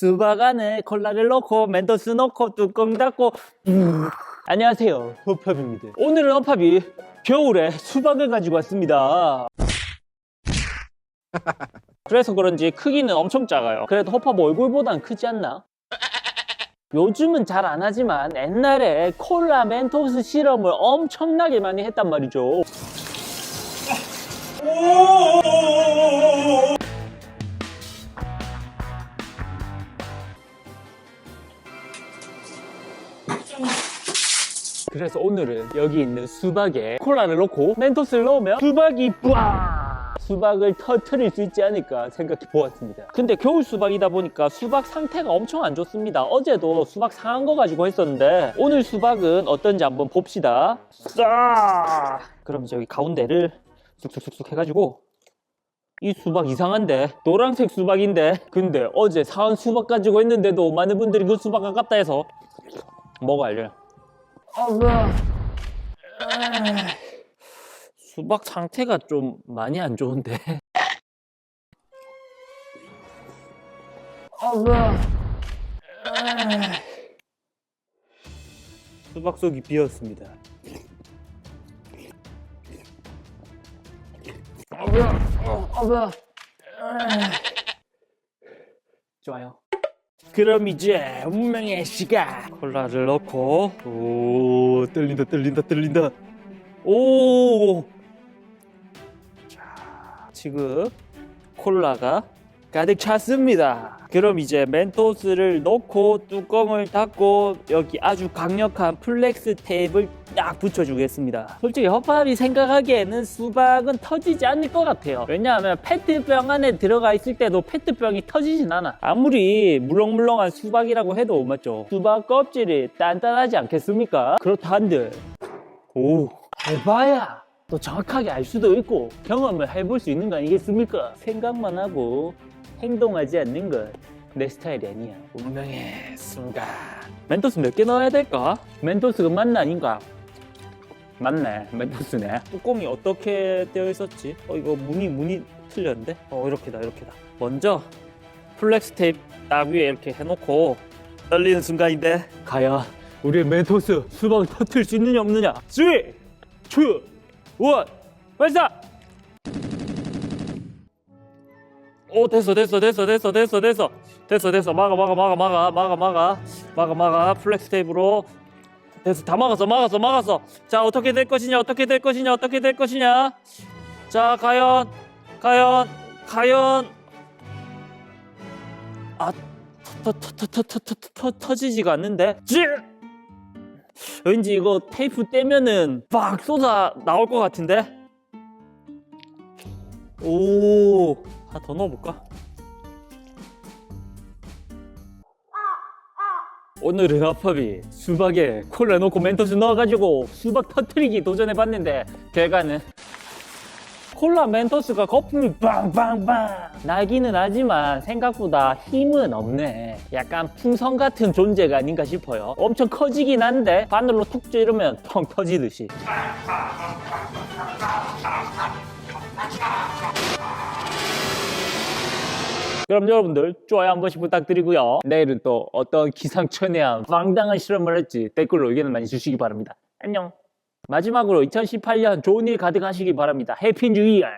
수박 안에 콜라를 넣고 멘토스 넣고 뚜껑 닫고. 음. 안녕하세요. 허팝입니다. 오늘은 허팝이 겨울에 수박을 가지고 왔습니다. 그래서 그런지 크기는 엄청 작아요. 그래도 허팝 얼굴보단 크지 않나? 요즘은 잘 안 하지만 옛날에 콜라 멘토스 실험을 엄청나게 많이 했단 말이죠 그래서 오늘은 여기 있는 수박에 콜라를 넣고 멘토스를 넣으면 수박이 뿌아 수박을 터트릴 수 있지 않을까 생각해 보았습니다. 근데 겨울 수박이다 보니까 수박 상태가 엄청 안 좋습니다. 어제도 수박 상한 거 가지고 했었는데 오늘 수박은 어떤지 한번 봅시다. 싹! 그럼 이제 여기 가운데를 쑥쑥쑥쑥 해가지고 이 수박 이상한데 노란색 수박인데 근데 어제 사은 수박 가지고 했는데도 많은 분들이 그 수박 아깝다 해서 뭐가 알려요? 아 뭐야. 수박 상태가 좀 많이 안 좋은데. 아 뭐야. 수박 속이 비었습니다. 아 뭐야. 아 뭐야. 좋아요. 그럼 이제 운명의 시간. 콜라를 넣고. 오 떨린다 떨린다 떨린다. 오! 자, 지금 콜라가 가득 찼습니다. 그럼 이제 멘토스를 넣고 뚜껑을 닫고 여기 아주 강력한 플렉스 테이프를 딱 붙여주겠습니다. 솔직히 허팝이 생각하기에는 수박은 터지지 않을 것 같아요. 왜냐하면 페트병 안에 들어가 있을 때도 페트병이 터지진 않아. 아무리 물렁물렁한 수박이라고 해도 맞죠? 수박 껍질이 단단하지 않겠습니까? 그렇다 한들. 오 해봐야 또 정확하게 알 수도 있고 경험을 해볼 수 있는 거 아니겠습니까? 생각만 하고 행동하지 않는 건내 스타일이 아니야 운명의 순간 멘토스 몇 개 넣어야 될까? 멘토스가 맞나 아닌가? 맞네 멘토스네 뚜껑이 어떻게 되어 있었지? 어 이거 문이 문이 틀렸는데? 어 이렇게다 이렇게다 먼저 플렉스 테이프 딱 위에 이렇게 해놓고 떨리는 순간인데 과연 우리의 멘토스 수박을 터트릴 수 있느냐 없느냐 3, 2, 1 발사! 오 됐어 됐어 됐어 됐어 됐어 됐어. 됐어 됐어. 막아 막아 막아 막아 막아 막아. 막아 막아. 플렉스 테이프로. 됐어 다 막았어 막았어 막았어. 자 어떻게 될 것이냐 어떻게 될 것이냐 어떻게 될 것이냐. 자 과연 과연 과연. 아 터 터 터 터 터 터 터지지가 않는데? 찌 왠지 이거 테이프 떼면은 막 쏟아 나올 것 같은데? 오 하나 더 넣어볼까? 오늘은 아팝이 수박에 콜라 넣고 멘토스 넣어가지고 수박 터트리기 도전해봤는데 결과는 콜라 멘토스가 거품이 빵빵빵! 나기는 하지만 생각보다 힘은 없네. 약간 풍선 같은 존재가 아닌가 싶어요. 엄청 커지긴 한데 바늘로 툭 찌르면 텅 터지듯이 그럼 여러분들 좋아요 한 번씩 부탁드리고요. 내일은 또 어떤 기상천외한 황당한 실험을 할지 댓글로 의견을 많이 주시기 바랍니다. 안녕. 마지막으로 2018년 좋은 일 가득하시기 바랍니다. 해피 뉴 이어!